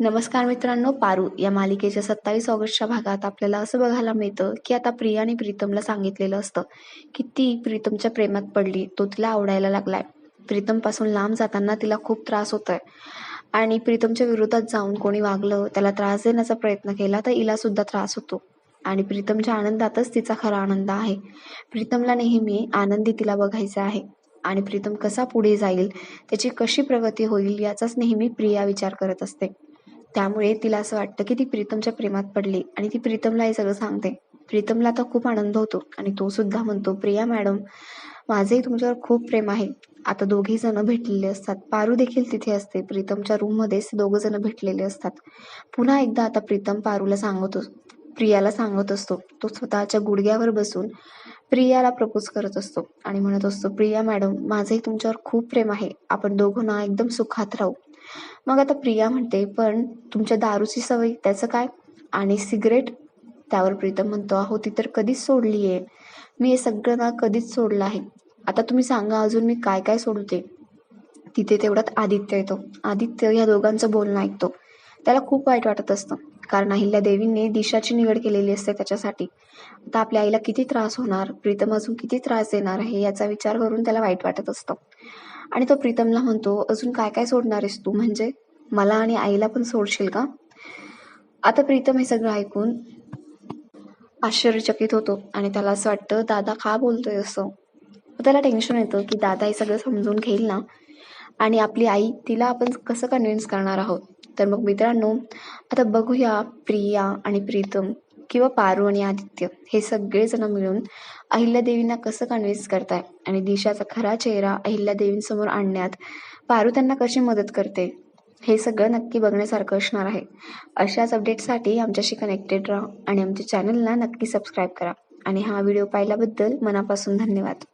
नमस्कार मित्रांनो पारू या मालिकेच्या सत्तावीस ऑगस्टच्या भागात आपल्याला असं बघायला मिळतं की आता प्रिया आणि प्रीतमला सांगितलेलं असतं की ती प्रीतमच्या प्रेमात पडली तो तिला आवडायला लागलाय. प्रीतमपासून लांब जाताना तिला खूप त्रास होतोय. आणि प्रीतमच्या विरोधात जाऊन कोणी वागलं त्याला त्रास देण्याचा प्रयत्न केला तर हिला सुद्धा त्रास होतो. आणि प्रीतमच्या आनंदातच तिचा खरा आनंद आहे. प्रीतमला नेहमी आनंदी तिला बघायचं आहे. आणि प्रीतम कसा पुढे जाईल त्याची कशी प्रगती होईल याचाच नेहमी प्रिया विचार करत असते. त्यामुळे तिला असं वाटतं की ती प्रीतमच्या प्रेमात पडली. आणि ती प्रीतमला हे सगळं सांगते. प्रीतमला आता खूप आनंद होतो. आणि तो सुद्धा म्हणतो प्रिया मॅडम माझंही तुमच्यावर खूप प्रेम आहे. आता दोघे जण भेटलेले असतात. पारू देखील तिथे असते. प्रीतमच्या रूम मध्येच जण भेटलेले असतात. पुन्हा एकदा आता प्रीतम पारूला सांगतो प्रियाला सांगत असतो. तो स्वतःच्या गुडघ्यावर बसून प्रियाला प्रपोज करत असतो आणि म्हणत असतो प्रिया मॅडम माझंही तुमच्यावर खूप प्रेम आहे. आपण दोघं ना एकदम सुखात राहू. मग आता प्रिया म्हणते पण तुमच्या दारूची सवय त्याचं काय? आणि सिगरेट? त्यावर प्रीतम म्हणतो अहो ती तर कधीच सोडली आहे. मी हे सगळं ना कधीच सोडलं आहे. आता तुम्ही सांगा अजून मी काय काय सोडते तिथे तेवढ्यात आदित्य येतो. आदित्य या दोघांचं बोलणं ऐकतो. त्याला खूप वाईट वाटत असतं. कारण अहिल्या देवींनी दिशाची निवड केलेली असते त्याच्यासाठी. आता आपल्या आईला किती त्रास होणार? प्रीतम अजून किती त्रास देणार आहे? याचा विचार करून त्याला वाईट वाटत असतं. आणि तो प्रीतमला म्हणतो अजून काय काय सोडणार आहेस तू? म्हणजे मला आणि आईला पण सोडशील का? आता प्रीतम हे सगळं ऐकून आश्चर्यचकित होतो आणि त्याला असं वाटतं दादा का बोलतोय असं? त्याला टेन्शन येतं की दादा हे सगळं समजून घेईल ना? आणि आपली आई तिला आपण कसं कन्व्हिन्स करणार आहोत? तर मग मित्रांनो आता बघूया प्रिया आणि प्रीतम किंवा पारू आणि आदित्य हे सगळेजण मिळून अहिल्यादेवींना कसं कन्व्हिन्स करताय? आणि दिशाचा खरा चेहरा अहिल्यादेवींसमोर आणण्यात पारू त्यांना कशी मदत करते? हे सगळं नक्की बघण्यासारखं असणार आहे. अशाच अपडेटसाठी आमच्याशी कनेक्टेड राहा आणि आमच्या चॅनलला नक्की सबस्क्राईब करा. आणि हा व्हिडिओ पाहिल्याबद्दल मनापासून धन्यवाद.